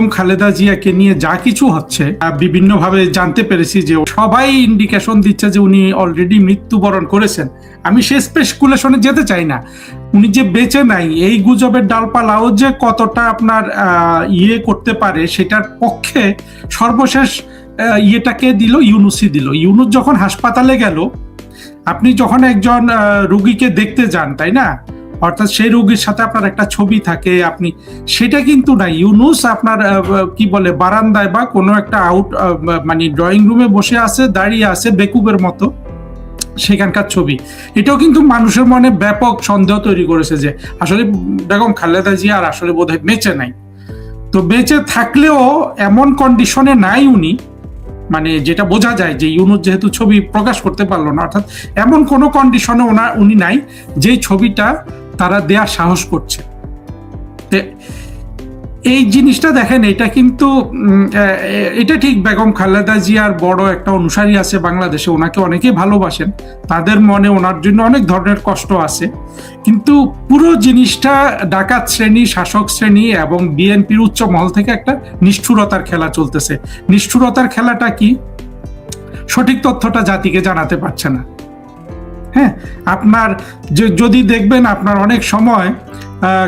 বেগম খালেদা জিয়াকে নিয়ে যা কিছু হচ্ছে বিভিন্ন ভাবে জানতে পেরেছি যে সবাই ইন্ডিকেশন দিচ্ছে যে উনি অলরেডি মৃত্যুবরণ করেছেন। আমি সে স্পেসকুলেশনে যেতে চাই না। উনি যে বেঁচে নাই, এই গুজবের ডালপালাও যে কতটা আপনার ইয়ে করতে পারে, সেটার পক্ষে সর্বশেষ ইয়েটাকে দিল? ইউনুসি দিল। ইউনুস যখন হাসপাতালে গেল, আপনি যখন একজন রুগীকে দেখতে যান, তাই না? অর্থাৎ সেই রোগীর সাথে আপনার একটা ছবি থাকে, আপনি সেটা কিন্তু না ইউনুস আপনার কি বলে, বারান্দায় বা কোনো একটা আউট মানে ড্রয়িং রুমে বসে আছে, দাঁড়িয়ে আছে বেকুবের মতো সেখানকার ছবি। এটাও কিন্তু মানুষের মনে ব্যাপক সন্দেহ তৈরি করেছে যে আসলে বেগম খালেদা জিয়া আর আসলে বোধহয় বেঁচে নাই। তো বেঁচে থাকলেও এমন কন্ডিশনে নাই উনি মানে যেটা বোঝা যায় যে ইউনুস যেহেতু ছবি প্রকাশ করতে পারল না, অর্থাৎ এমন কোনো কন্ডিশনে ওনার উনি নাই যেই ছবিটা তারা দেওয়ার সাহস করছে। এই জিনিসটা দেখেন, এটা কিন্তু এটা ঠিক বেগম খালেদা জিয়ার বড় একটা অনুসারী আছে বাংলাদেশে, ওনাকে অনেকেই ভালোবাসেন। তাদের মনে ওনার জন্য অনেক ধরনের কষ্ট আছে। কিন্তু পুরো জিনিসটা ডাকাত শ্রেণি, শাসক শ্রেণি এবং বিএনপির উচ্চ মহল থেকে একটা নিষ্ঠুরতার খেলা চলতেছে। নিষ্ঠুরতার খেলাটা কি? সঠিক তথ্যটা জাতিকে জানাতে পারছে না। হ্যাঁ আপনার যদি দেখবেন আপনার অনেক সময়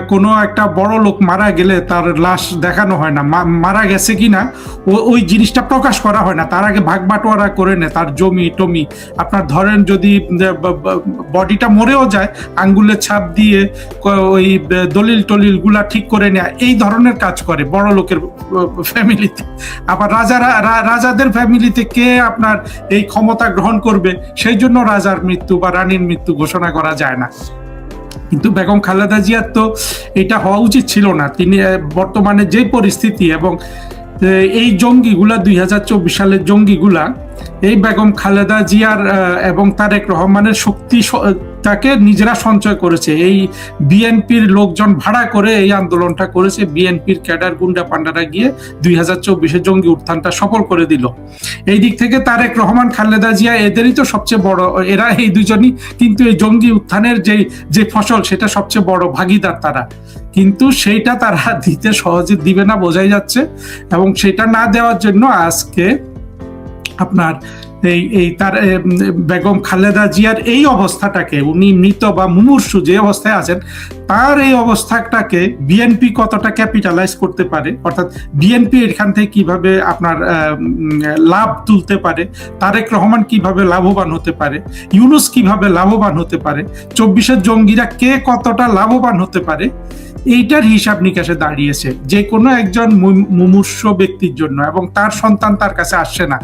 কোনো একটা বড় লোক মারা গেলে তার লাশ দেখানো হয় না। মারা গেছে কিনা, ও- ওই জিনিসটা প্রকাশ করা হয় না। তার আগে ভাগ বাটোয়ারা করে নেয়, তার জমি, টমি। আপনার ধরেন যদি বডিটা মরেও যায়, আঙ্গুলের ছাপ দিয়ে ওই দলিল টলিলগুলা ঠিক করে নেয়, এই ধরনের কাজ করে বড় লোকের ফ্যামিলিতে। আবার রাজারা রাজাদের ফ্যামিলিতে কে আপনার এই ক্ষমতা গ্রহণ করবে? সেই জন্য রাজার মৃত্যু বা রানীর মৃত্যু ঘোষণা করা যায় না। কিন্তু বেগম খালেদা জিয়ার তো এটা হওয়া উচিত ছিল না। তিনি বর্তমানে যে পরিস্থিতি এবং এই জঙ্গিগুলা, দুই হাজার চব্বিশ সালের জঙ্গিগুলা, এই বেগম খালেদা জিয়ার এবং তারেক রহমানের শক্তি তাকে নিজেরা সঞ্চয় করেছে। এই বিএনপির লোকজন ভাড়া করে এই আন্দোলনটা করেছে। বিএনপির ক্যাডার গুন্ডা পান্ডারা গিয়ে দুই হাজার চব্বিশে জঙ্গি উত্থানটা সফল করে দিল। এই দিক থেকে তারেক রহমান, খালেদা জিয়া এদেরই তো সবচেয়ে বড়, এরা এই দুজনই কিন্তু এই জঙ্গি উত্থানের যে যে ফসল সেটা সবচেয়ে বড় ভাগিদার তারা। কিন্তু সেইটা তারা দিতে সহজে দিবে না, বোঝাই যাচ্ছে। এবং সেটা না দেওয়ার জন্য আজকে আপনার এই এই তার বেগম খালেদা জিয়ার এই অবস্থাটাকে, উনি মৃত বা মুমূর্ষু যে অবস্থায় আছেন, তার এই অবস্থাটাকে বিএনপি কতটা ক্যাপিটালাইজ করতে পারে? অর্থাৎ বিএনপি এখান থেকে কীভাবে আপনার লাভ তুলতে পারে? তারেক রহমান কীভাবে লাভবান হতে পারে? ইউনুস কীভাবে লাভবান হতে পারে? চব্বিশের জঙ্গিরা কে কতটা লাভবান হতে পারে? এইটার হিসাব নিকাশে দাঁড়িয়েছে। যে কোনো একজন মুমূর্ষ ব্যক্তির জন্য এবং তার সন্তান তার কাছে আসছে না।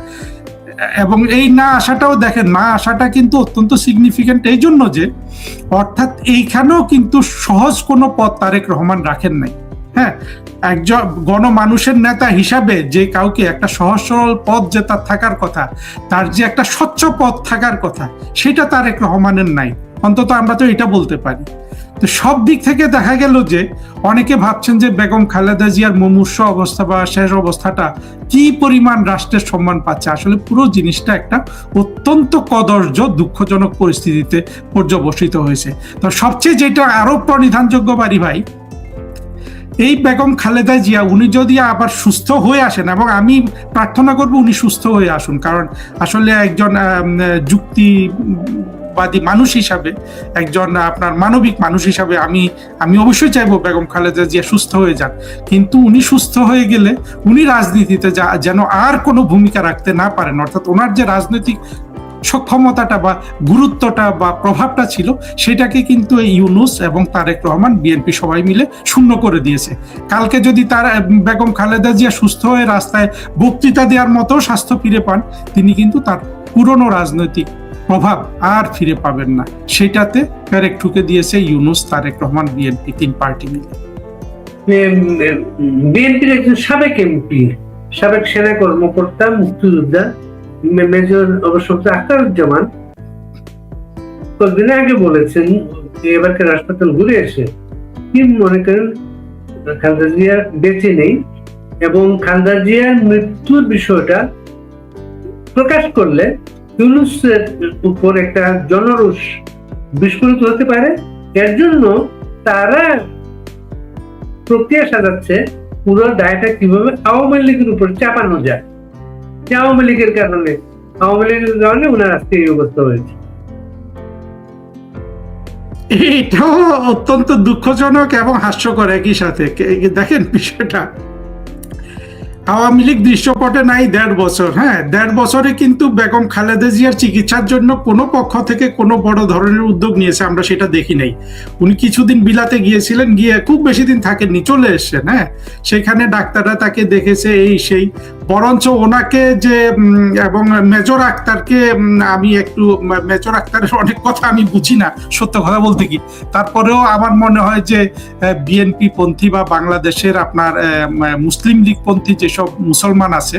এবং এই না আসাটাও দেখেন, না আসাটা কিন্তু অত্যন্ত সিগনিফিকেন্ট এই জন্য যে, অর্থাৎ এইখানেও কিন্তু সহজ কোনো পথ তারেক রহমান রাখেন নাই। হ্যাঁ একজন গণমানুষের নেতা হিসাবে যে কাউকে একটা সহজ সরল পথ যে তার থাকার কথা, তার যে একটা স্বচ্ছ পথ থাকার কথা, সেটা তারেক রহমানের নাই। অন্তত আমরা তো এটা বলতে পারি। তো সব দিক থেকে দেখা গেল যে অনেকে ভাবছেন যে বেগম খালেদা জিয়ার মুমূর্ষ অবস্থা বা শেষ অবস্থাটা কি পরিমাণ রাষ্ট্রের সম্মান পাচ্ছে? আসলে পুরো জিনিসটা একটা অত্যন্ত কদর্য দুঃখজনক পরিস্থিতিতে পর্যবসিত হয়েছে। তো সবচেয়ে যেটা আরও প্রণিধানযোগ্য বাড়ি ভাই এই বেগম খালেদা জিয়া উনি যদি আবার সুস্থ হয়ে আসেন এবং আমি প্রার্থনা করব উনি সুস্থ হয়ে আসুন কারণ আসলে একজন আম, যুক্তিবাদী মানুষ হিসাবে, একজন আপনার মানবিক মানুষ হিসাবে আমি আমি অবশ্যই চাইব বেগম খালেদা জিয়া সুস্থ হয়ে যান কিন্তু উনি সুস্থ হয়ে গেলে উনি রাজনীতিতে যা- যেন আর কোনো ভূমিকা রাখতে না পারেন, অর্থাৎ ওনার যে রাজনৈতিক সক্ষমতাটা বা গুরুত্বটা বা প্রভাবটা ছিল, সেটাকে কিন্তু এই ইউনুস এবং তারেক রহমান বিএনপি সবাই মিলে শূন্য করে দিয়েছে। কালকে যদি তার বেগম খালেদা জিয়া সুস্থ হয়ে রাস্তায় বক্তৃতা দেওয়ার মতো স্বাস্থ্য ফিরে পান, তিনি কিন্তু তার পুরনো রাজনৈতিক প্রভাব আর ফিরে পাবেন না। সেটাতে প্যারেক ঠুকে দিয়েছে ইউনুস তারেক রহমান বিএনপি তিন পার্টি মিলে। বিএনপির একজন সাবেক এমপি, সাবেক সেনা কর্মকর্তা, মুক্তিযোদ্ধা মেজর অবসর আখতারুজ্জামান। কয়েকদিন আগে বলেছেন যে এবারকার হাসপাতাল ঘুরে এসে কি মনে করেন, খালেদা জিয়া বেঁচে নেই এবং খালেদা জিয়ার মৃত্যুর বিষয়টা প্রকাশ করলে ইউনুসের উপর একটা জনরোষ বিস্ফোরিত হতে পারে। এর জন্য তারা প্রক্রিয়া সাজাচ্ছে পুরো দায়টা কীভাবে আওয়ামী লীগের উপর চাপানো যায়। যে আওয়ামী লীগের কারণে, আওয়ামী লীগের কারণে ওনার আজকে এই অবস্থা হয়েছে। এটাও অত্যন্ত দুঃখজনক এবং হাস্যকর একই সাথে। দেখেন বিষয়টা। আওয়ামী লীগ দৃশ্যপটে নাই দেড় বছর হ্যাঁ দেড় বছরে কিন্তু বেগম খালেদা জিয়ার চিকিৎসার জন্য কোনো পক্ষ থেকে কোনো বড় ধরনের উদ্যোগ নিয়েছে, আমরা সেটা দেখি নাই। উনি কিছুদিন বিলাতে গিয়েছিলেন, গিয়ে খুব বেশি দিন থাকেননি, চলে এসছেন হ্যাঁ। সেখানে ডাক্তাররা তাকে দেখেছে, এই সেই। বরঞ্চ ওনাকে যে এবং মেজর আক্তারকে আমি একটু, মেজর আক্তারের অনেক কথা আমি বুঝি না, সত্য কথা বলতে কি? তারপরেও আমার মনে হয় যে বিএনপি পন্থী বা বাংলাদেশের আপনার মুসলিম লীগ পন্থী যেসব মুসলমান আছে,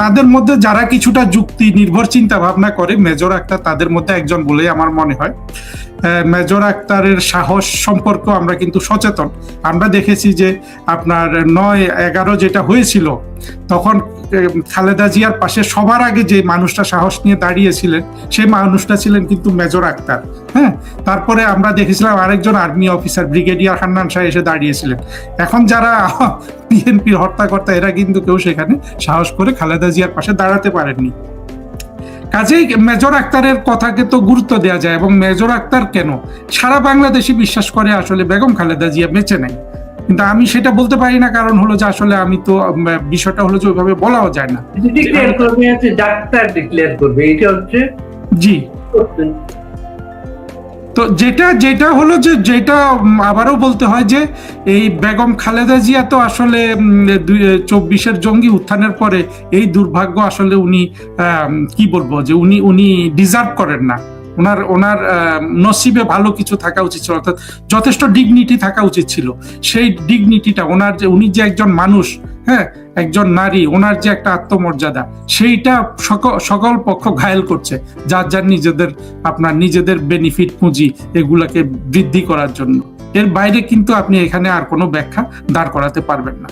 তাদের মধ্যে যারা কিছুটা যুক্তি নির্ভর চিন্তা ভাবনা করে, মেজর একটা তাদের মধ্যে একজন বলেই আমার মনে হয়। মেজর আক্তারের সাহস সম্পর্ক আমরা কিন্তু সচেতন। আমরা দেখেছি যে আপনার নয় এগারো যেটা হয়েছিল, তখন খালেদা জিয়ার পাশে সবার আগে যে মানুষটা সাহস নিয়ে দাঁড়িয়েছিলেন, সেই মানুষটা ছিলেন কিন্তু মেজর আক্তার হ্যাঁ? তারপরে আমরা দেখেছিলাম আরেকজন army officer, brigadier Hannan Shah এসে দাঁড়িয়েছিলেন। এখন যারা বিএনপির হত্যাকর্তা এরা কিন্তু কেউ সেখানে সাহস করে খালেদা জিয়ার পাশে দাঁড়াতে পারেননি। কাজেই মেজর আক্তারের কথাকে তো গুরুত্ব দেওয়া যায় এবং মেজর আক্তার কেন? সারা বাংলাদেশে বিশ্বাস করে আসলে বেগম খালেদা জিয়া বেঁচে নেয় কিন্তু আমি সেটা বলতে পারি না কারণ হলো যে আসলে আমি তো বিষয়টা হলো যে ওইভাবে বলাও যায় না। ডাক্তার ডিক্লেয়ার করবে এটা হচ্ছে জি। তো যেটা যেটা হলো যে, যেটা আবারও বলতে হয় যে, এই বেগম খালেদা জিয়া তো আসলে চব্বিশের জঙ্গি উত্থানের পরে এই দুর্ভাগ্য আসলে উনি কি বলব যে উনি উনি ডিজার্ভ করেন না। ওনার ওনার নসিবে ভালো কিছু থাকা উচিত ছিল, অর্থাৎ যথেষ্ট ডিগনিটি থাকা উচিত ছিল। সেই ডিগনিটিটা ওনার যে, উনি যে একজন মানুষ হ্যাঁ একজন নারী, ওনার যে একটা আত্মমর্যাদা, সেইটা সকল পক্ষ ঘায়েল করছে। যার যার নিজেদের, আপনার নিজেদের বেনিফিট পুঁজি এগুলাকে বৃদ্ধি করার জন্য। এর বাইরে কিন্তু আপনি এখানে আর কোনো ব্যাখ্যা দাঁড় করাতে পারবেন না।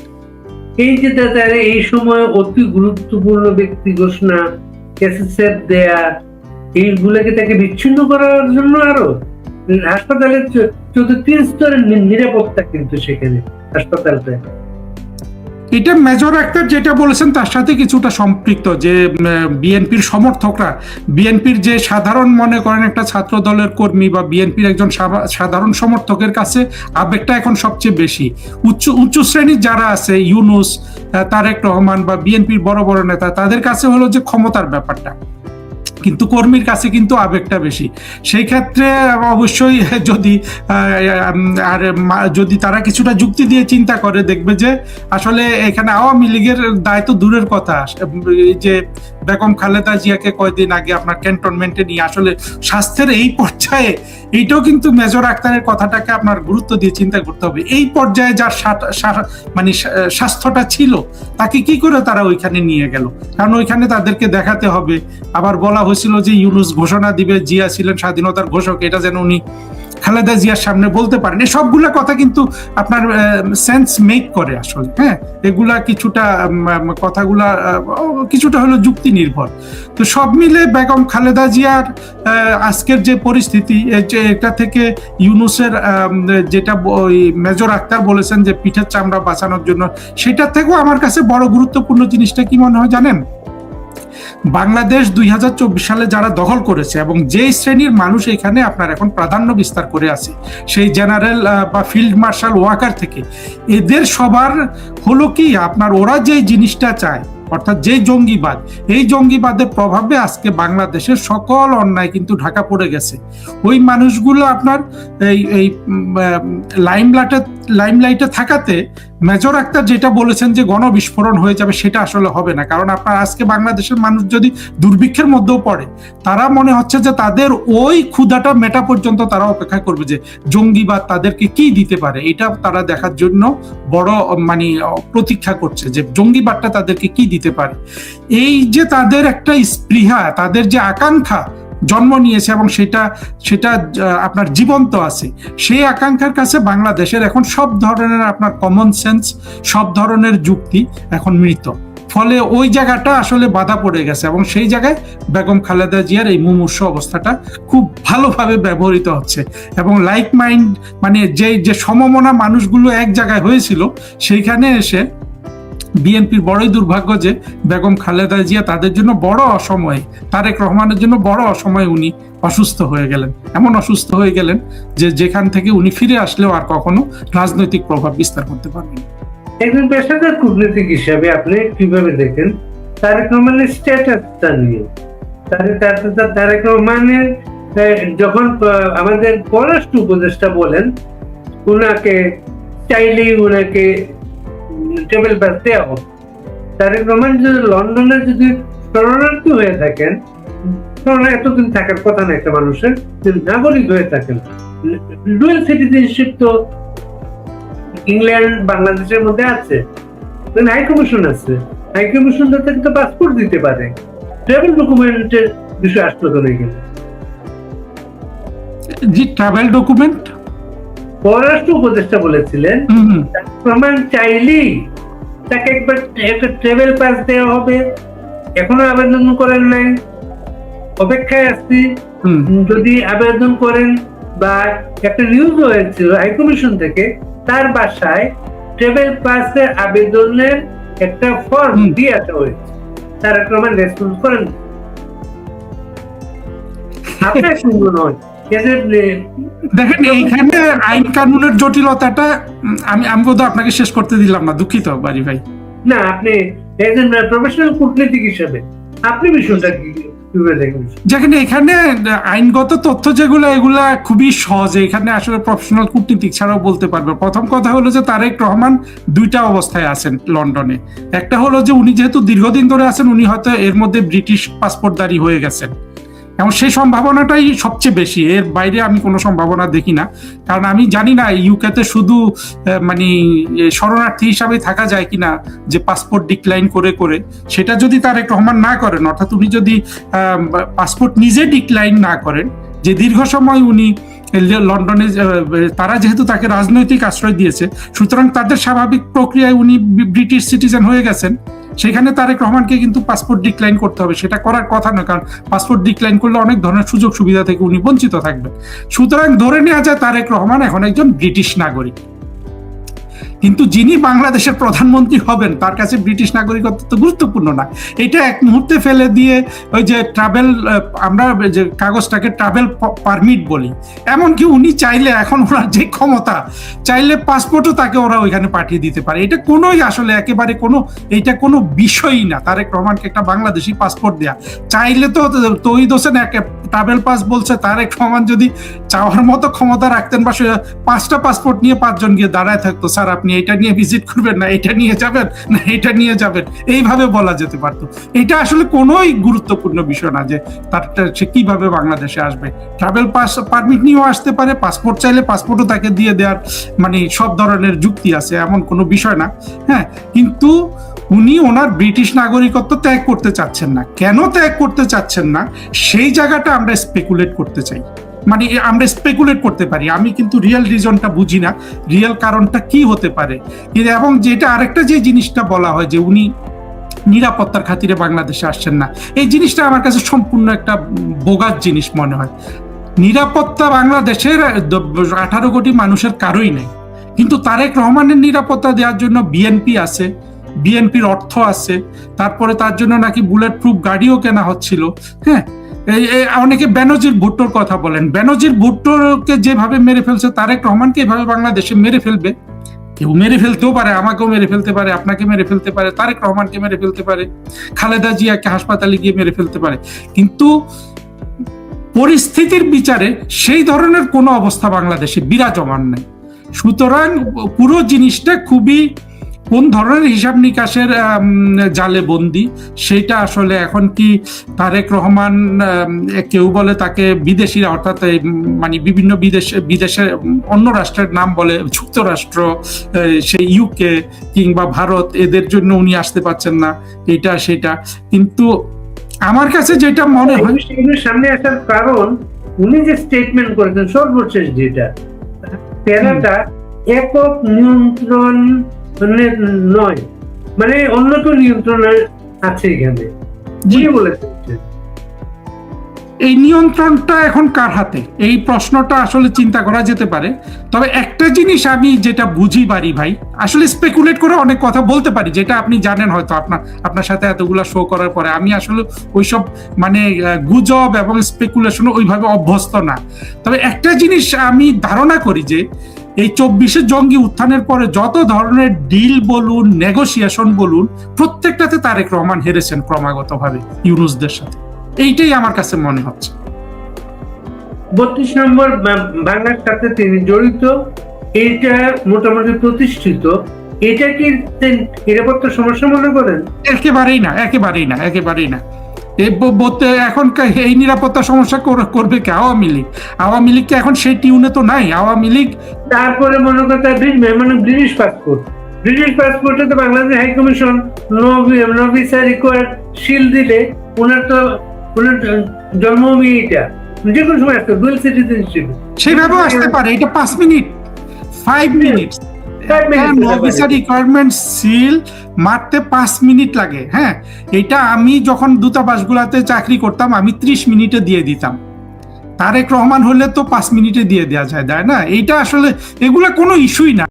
এই যে তাদের, এই সময় অতি গুরুত্বপূর্ণ ব্যক্তি ঘোষণা দেয়া এইগুলোকে তাকে বিচ্ছিন্ন করার জন্য আরও হাসপাতালের চতুর্থ স্তরের নিরাপত্তা কিন্তু সেখানে হাসপাতালটা এটা মেজর আক্তার যেটা বলেছেন, তার সাথে কিছুটা সম্পৃক্ত যে বিএনপির সমর্থকরা। বিএনপির যে সাধারণ মনে করেন একটা ছাত্র দলের কর্মী বা বিএনপির একজন সাধারণ সমর্থকের কাছে আবেগটা এখন সবচেয়ে বেশি। উচ্চ উচ্চ শ্রেণির যারা আছে, ইউনুস তারেক রহমান বা বিএনপির বড় বড় নেতা, তাদের কাছে হলো যে ক্ষমতার ব্যাপারটা। কিন্তু কর্মীর কাছে কিন্তু আবেগটা বেশি। সেই ক্ষেত্রে অবশ্যই যদি আর যদি তারা কিছুটা যুক্তি দিয়ে চিন্তা করে, দেখবে যে আসলে এখানে আওয়ামী লীগের দায় তো দূরের কথা। যে বেগম খালেদা জিয়াকে কয়দিন আগে আপনার ক্যান্টনমেন্টে নিয়ে আসলে স্বাস্থ্যের এই পর্যায়ে, এইটাও কিন্তু মেজর আক্তারের কথাটাকে আপনার গুরুত্ব দিয়ে চিন্তা করতে হবে। এই পর্যায়ে যার মানে স্বাস্থ্যটা ছিল, তাকে কি করে তারা ওইখানে নিয়ে গেল? কারণ ওইখানে তাদেরকে দেখাতে হবে, আবার বলা হয়েছিল যে ইউনুস ঘোষণা দিবে, জিয়া ছিলেন স্বাধীনতার ঘোষক, এটা যেন উনি খালেদা জিয়ার সামনে বলতে পারেন। এই সবগুলা কথা কিন্তু আপনার সেন্স মেক করে আসলে হ্যাঁ? এগুলা কিছুটা কথাগুলা কিছুটা হলো যুক্তি নির্ভর তো সব মিলে বেগম খালেদা জিয়ার আজকের যে পরিস্থিতি এটা থেকে ইউনুসের যেটা মেজর আক্তার বলেছেন যে পিঠের চামড়া বাঁচানোর জন্য, সেটা থেকেও আমার কাছে বড় গুরুত্বপূর্ণ জিনিসটা কি মনে হয় জানেন? বাংলাদেশ দুই হাজার চব্বিশ সালে যারা দখল করেছে এবং যেই শ্রেণির মানুষ এখানে আপনার এখন প্রাধান্য বিস্তার করে আছে, সেই জেনারেল বা ফিল্ড মার্শাল ওয়াকার থেকে, এদের সবার হলো কি, আপনার ওরা যে জিনিসটা চায়, অর্থাৎ যে জঙ্গিবাদ, এই জঙ্গিবাদের প্রভাবে আজকে বাংলাদেশের সকল অন্যায় কিন্তু ঢাকা পড়ে গেছে। ওই মানুষগুলো আপনার এই এই লাইমলাইটে লাইমলাইটে থাকাতে মেজর আক্তার যেটা বলেছেন যে গণবিস্ফোরণ হয়ে যাবে, সেটা আসলে হবে না। কারণ আপনার আজকে বাংলাদেশের মানুষ যদি দুর্ভিক্ষের মধ্যেও পড়ে, তারা মনে হচ্ছে যে তাদের ওই ক্ষুধাটা মেটা পর্যন্ত তারা অপেক্ষা করবে যে জঙ্গিবাদ তাদেরকে কি দিতে পারে। এটা তারা দেখার জন্য বড় মানে প্রতীক্ষা করছে যে জঙ্গিবাদটা তাদেরকে কি দিতে পারে। এই যে তাদের একটা স্পৃহা, তাদের যে আকাঙ্ক্ষা জন্ম নিয়েছে এবং সেটা সেটা আপনার জীবন্ত আছে। সেই আকাঙ্ক্ষার কাছে বাংলাদেশের এখন সব ধরনের আপনার কমন সেন্স সব ধরনের যুক্তি এখন মৃত। ফলে ওই জায়গাটা আসলে বাধা পড়ে গেছে এবং সেই জায়গায় বেগম খালেদা জিয়ার এই মুমূর্ষ অবস্থাটা খুব ভালোভাবে ব্যবহৃত হচ্ছে। এবং লাইক মাইন্ড মানে যে যে সমমনা মানুষগুলো এক জায়গায় হয়েছিল, সেইখানে এসে বিএনপির বড়ই দুর্ভাগ্য যে বেগম খালেদা জিয়া তাদের জন্য বড় অসময়ে, তারেক রহমানের জন্য বড় অসময়ে উনি অসুস্থ হয়ে গেলেন। এমন অসুস্থ হয়ে গেলেন যে যেখান থেকে উনি ফিরে আসলেও আর কখনো রাজনৈতিক প্রভাব বিস্তার করতে পারবেন একজন পেশাদার কূটনীতিক হিসাবে আপনি কীভাবে দেখেন? তারেক রহমানের স্ট্যাটাসটা নিয়ে। তারেক রহমানের যখন আমাদের পররাষ্ট্র উপদেষ্টা বলেন, উনাকে, চাইলেই উনাকে টেবিল পাস দেওয়া হোক তারেক রহমান যদি লন্ডনে যদি শরণার্থী হয়ে থাকেন শরণে এতদিন থাকার কথা না একটা মানুষের নাগরিক হয়ে থাকেন ডুয়েল সিটিজেনশিপ তো ইংল্যান্ড বাংলাদেশের মধ্যে আছে হাই কমিশন আছে হাই কমিশন থেকে তো পাসপোর্ট দিতে পারে ট্রাভেল ডকুমেন্টের বিষয় আসতো তো নাকি জি ট্রাভেল ডকুমেন্ট পররাষ্ট্র উপদেষ্টা বলেছিলেন প্রমাণ চাইলেই তাকে একবার একটা ট্রাভেল পাস দেওয়া হবে। এখনও আবেদন করেন নাই। অপেক্ষায় আসছি যদি আবেদন করেন বা একটা নিউজ হয়েছিল হাই কমিশন থেকে তার বাসায় ট্রাভেল পাসের আবেদনের একটা ফর্ম। দিয়ে আসা হয়েছে। তারা ক্রমে রেসপন্স করেন। আপনার এদের এ, দেখেন এইখানে আইন কানুনের জটিলতাটা আমি আমি বোধহয় আপনাকে শেষ করতে দিলাম না দুঃখিত বাড়ি ভাই। না আপনি একজন প্রফেশনাল কূটনীতিক হিসেবে। আপনি বিষয়টা কি যেখানে এখানে আইনগত তথ্য যেগুলো এগুলা খুবই সহজে। এখানে আসলে প্রফেশনাল কূটনীতিক ছাড়াও বলতে পারবে। প্রথম কথা হলো যে তারেক রহমান দুইটা অবস্থায় আছেন লন্ডনে। একটা হলো যে উনি যেহেতু দীর্ঘদিন ধরে আছেন উনি হয়তো এর মধ্যে ব্রিটিশ পাসপোর্টদারি হয়ে গেছেন। এবং সেই সম্ভাবনাটাই সবচেয়ে বেশি। এর বাইরে আমি কোনো সম্ভাবনা দেখি না। কারণ আমি জানি না ইউকেতে শুধু মানে শরণার্থী হিসাবে থাকা যায় কিনা, যে পাসপোর্ট ডিক্লাইন করে করে। সেটা যদি তারেক রহমান না করেন, অর্থাৎ উনি যদি পাসপোর্ট নিজে ডিক্লাইন না করেন, যে দীর্ঘ সময় উনি লন্ডনে তারা যেহেতু তাকে রাজনৈতিক আশ্রয় দিয়েছে, সুতরাং তাদের স্বাভাবিক প্রক্রিয়ায় উনি ব্রিটিশ সিটিজেন হয়ে গেছেন। সেখানে তারেক রহমানকে কিন্তু পাসপোর্ট ডিক্লাইন করতে হবে, সেটা করার কথা নয়, কারণ পাসপোর্ট ডিক্লাইন করলে অনেক ধরনের সুযোগ সুবিধা থেকে উনি বঞ্চিত থাকবেন। সুতরাং ধরে নেওয়া যায় তারেক রহমান এখন একজন ব্রিটিশ নাগরিক। কিন্তু যিনি বাংলাদেশের প্রধানমন্ত্রী হবেন, তার কাছে ব্রিটিশ নাগরিকত্ব তো গুরুত্বপূর্ণ না। এটা এক মুহূর্তে ফেলে দিয়ে ওই যে ট্রাভেল আমরা যে কাগজটাকে ট্রাভেল পারমিট বলি। এমনকি উনি চাইলে এখন ওনার যে ক্ষমতা, চাইলে পাসপোর্টও তাকে ওরা ওইখানে পাঠিয়ে দিতে পারে। এটা কোনোই আসলে একেবারে কোনো, এটা কোনো বিষয়ই না। তারেক রহমানকে একটা বাংলাদেশি পাসপোর্ট দেয়া। চাইলে তো তৈদ হোসেন এক ট্রাভেল পাস বলছে, তারেক রহমান যদি চাওয়ার মতো ক্ষমতা রাখতেন বা পাঁচটা পাসপোর্ট নিয়ে পাঁচজন গিয়ে দাঁড়ায় থাকতো, স্যার, আপনি এটা নিয়ে ভিজিট করবেন না, এটা নিয়ে যাবেন না, এটা নিয়ে যাবেন, এইভাবে বলা যেতে পারতো। এটা আসলে কোনোই গুরুত্বপূর্ণ বিষয় না যে তার সে কীভাবে বাংলাদেশে আসবে। ট্রাভেল পাস পারমিট নিয়েও আসতে পারে পাসপোর্ট চাইলে পাসপোর্টও তাকে দিয়ে দেওয়ার মানে সব ধরনের যুক্তি আছে, এমন কোনো বিষয় না। হ্যাঁ কিন্তু উনি ওনার ব্রিটিশ নাগরিকত্ব ত্যাগ করতে চাচ্ছেন না। কেন ত্যাগ করতে চাচ্ছেন না? সেই জায়গাটা আমরা স্পেকুলেট করতে চাই। মানে আমরা স্পেকুলেট করতে পারি। আমি কিন্তু রিয়েল রিজনটা বুঝি না রিয়েল কারণটা কি হতে পারে? এবং যেটা আরেকটা যে জিনিসটা বলা হয় যে উনি নিরাপত্তার খাতিরে বাংলাদেশে আসছেন না, এই জিনিসটা আমার কাছে সম্পূর্ণ একটা বোগার জিনিস মনে হয়। নিরাপত্তা বাংলাদেশের আঠারো কোটি মানুষের কারোই নেই। কিন্তু তারেক রহমানের নিরাপত্তা দেওয়ার জন্য বিএনপি আছে বিএনপির অর্থ আছে, তারপরে তার জন্য নাকি বুলেট প্রুফ গাড়িও কেনা হচ্ছিল হ্যাঁ? অনেকে বেনজির ভুট্টোর কথা বলেন। বেনজির ভুট্টোকে যেভাবে মেরে ফেলছে, তারেক রহমানকে এভাবে বাংলাদেশে মেরে ফেলবে? কেউ মেরে ফেলতেও পারে, আমাকেও মেরে ফেলতে পারে, আপনাকে মেরে ফেলতে পারে, তারেক রহমানকে মেরে ফেলতে পারে, খালেদা জিয়াকে হাসপাতালে গিয়ে মেরে ফেলতে পারে। কিন্তু পরিস্থিতির বিচারে সেই ধরনের কোনো অবস্থা বাংলাদেশে বিরাজমান নেই। সুতরাং পুরো জিনিসটা খুবই কোন ধরনের হিসাব নিকাশের জালে বন্দি? সেটা আসলে এখন কি তারেক রহমান কেউ বলে তাকে বিদেশিরা অর্থাৎ মানে বিভিন্ন বিদেশে বিদেশের উম, অন্য রাষ্ট্রের নাম বলে যুক্তরাষ্ট্র সেই ইউকে কিংবা ভারত এদের জন্য উনি আসতে পারছেন না এটা সেটা। কিন্তু আমার কাছে যেটা মনে হয় সামনে আসার কারণ উনি যে স্টেটমেন্ট করেছেন সর্বশেষ যেটা তেরাটা একক নিয়ন্ত্রণ নয়। মানে অন্য কেউ আছে এখানে। বলেছেন এই নিয়ন্ত্রণটা এখন কার হাতে? এই প্রশ্নটা আসলে চিন্তা করা যেতে পারে। তবে একটা জিনিস আমি যেটা বুঝি পারি ভাই আসলে স্পেকুলেট করে অনেক কথা বলতে পারি যেটা আপনি জানেন হয়তো আপনার আপনার সাথে এতগুলা শো করার পরে। আমি আসলে ওইসব মানে গুজব এবং স্পেকুলেশন ওইভাবে অভ্যস্ত না। তবে একটা জিনিস আমি ধারণা করি যে এই চব্বিশে জঙ্গি উত্থানের পরে যত ধরনের ডিল বলুন নেগোসিয়েশন বলুন প্রত্যেকটাতে তারেক রহমান হেরেছেন ক্রমাগতভাবে ইউনুসদের সাথে। এইটাই আমার কাছে মনে হচ্ছে। বত্রিশ নম্বর বাংলার সাথে তিনি জড়িত এইটা মোটামুটি প্রতিষ্ঠিত। এটা কি নিরাপত্তা সমস্যা মনে করেন? একেবারেই না একেবারেই না একেবারেই না। এখন এই নিরাপত্তা সমস্যা করবে কি? আওয়ামী লীগ। আওয়ামী লীগ কি এখন সেই টিউনে তো নাই। আওয়ামী লীগ তারপরে মনে ব্রিটিশ মানে ব্রিটিশ পাসপোর্ট ব্রিটিশ পাসপোর্টে তো Bangladesh high commission no visa required seal দিলে ওনার তো ওনার জন্মভূমি এটা যে কোনো সময় আসতো ডুয়েল সিটিজেনশিপ সেইভাবেও আসতে পারে। এটা পাঁচ minute. Five minute. Requirement seal মারতে পাঁচ মিনিট লাগে হ্যাঁ? এটা আমি যখন দূতাবাসগুলাতে চাকরি করতাম আমি ত্রিশ মিনিটে দিয়ে দিতাম। তারেক রহমান হলে তো পাঁচ মিনিটে দিয়ে দেওয়া যায় তাই না? এইটা আসলে এগুলা কোনো ইস্যুই না।